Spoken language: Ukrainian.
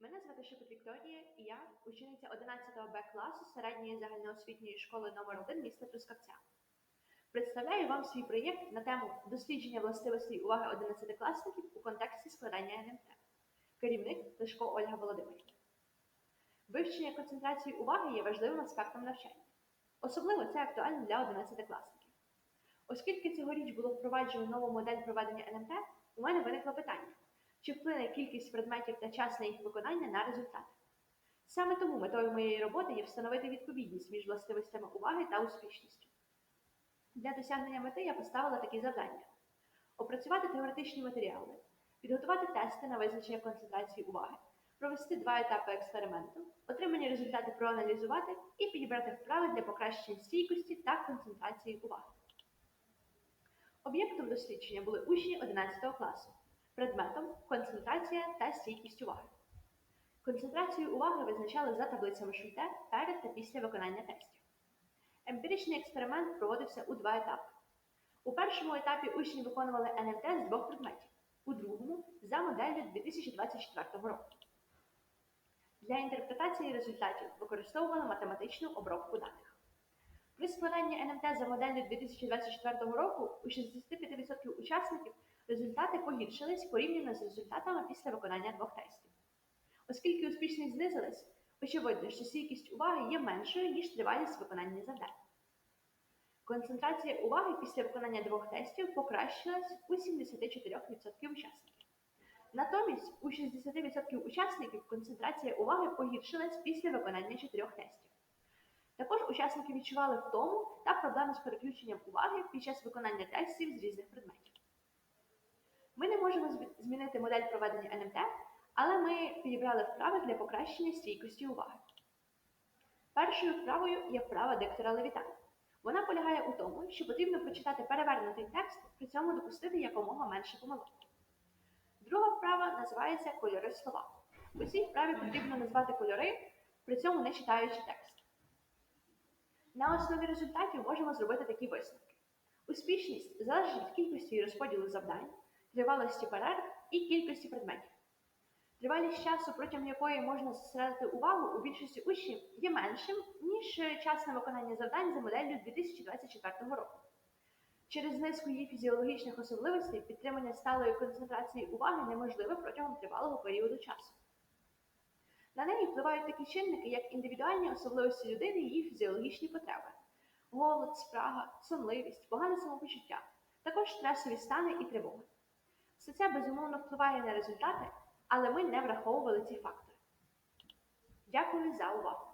Мене звати Шепет Вікторія, і я учениця 11 Б класу середньої загальноосвітньої школи номер 1 міста Трускавця. Представляю вам свій проєкт на тему дослідження властивостей уваги 11-класників у контексті складання НМТ. Керівник Лешко Ольга Володимирівна. Вивчення концентрації уваги є важливим аспектом навчання. Особливо це актуально для 11-класників. Оскільки цьогоріч було впроваджено нову модель проведення НМТ, у мене виникло питання. Чи вплине кількість предметів та час на їх виконання на результати? Саме тому метою моєї роботи є встановити відповідність між властивостями уваги та успішністю. Для досягнення мети я поставила такі завдання: опрацювати теоретичні матеріали, підготувати тести на визначення концентрації уваги, провести два етапи експерименту, отримані результати проаналізувати і підібрати вправи для покращення стійкості та концентрації уваги. Об'єктом дослідження були учні 11 класу, предметом концентрація та стійкість уваги. Концентрацію уваги визначали за таблицями Шульте перед та після виконання тестів. Емпіричний експеримент проводився у два етапи. У першому етапі учні виконували НМТ з двох предметів, у другому за моделлю 2024 року. Для інтерпретації результатів використовували математичну обробку даних. При складанні НМТ за моделлю 2024 року у 65% учасників результати погіршились порівняно з результатами після виконання двох тестів. Оскільки успішність знизилась, очевидно, що стійкість уваги є меншою, ніж тривалість виконання завдань. Концентрація уваги після виконання двох тестів покращилась у 74% учасників. Натомість у 60% учасників концентрація уваги погіршилась після виконання чотирьох тестів. Також учасники відчували втому та проблеми з переключенням уваги під час виконання тестів з різних предметів. Ми не можемо змінити модель проведення НМТ, але ми підібрали вправи для покращення стійкості уваги. Першою вправою є вправа диктора Левітана. Вона полягає у тому, що потрібно прочитати перевернутий текст, при цьому допустити якомога менше помилок. Друга вправа називається кольори слова. У цій вправі потрібно назвати кольори, при цьому не читаючи текст. На основі результатів можемо зробити такі висновки. Успішність залежить від кількості і розподілу завдань, тривалості перерв і кількості предметів. Тривалість часу, протягом якої можна зосередити увагу у більшості учнів, є меншим, ніж час на виконання завдань за моделлю 2024 року. Через низку її фізіологічних особливостей підтримання сталої концентрації уваги неможливе протягом тривалого періоду часу. На неї впливають такі чинники, як індивідуальні особливості людини і її фізіологічні потреби, голод, спрага, сонливість, погане самопочуття, також стресові стани і тривоги. Все це безумовно впливає на результати, але ми не враховували ці фактори. Дякую за увагу!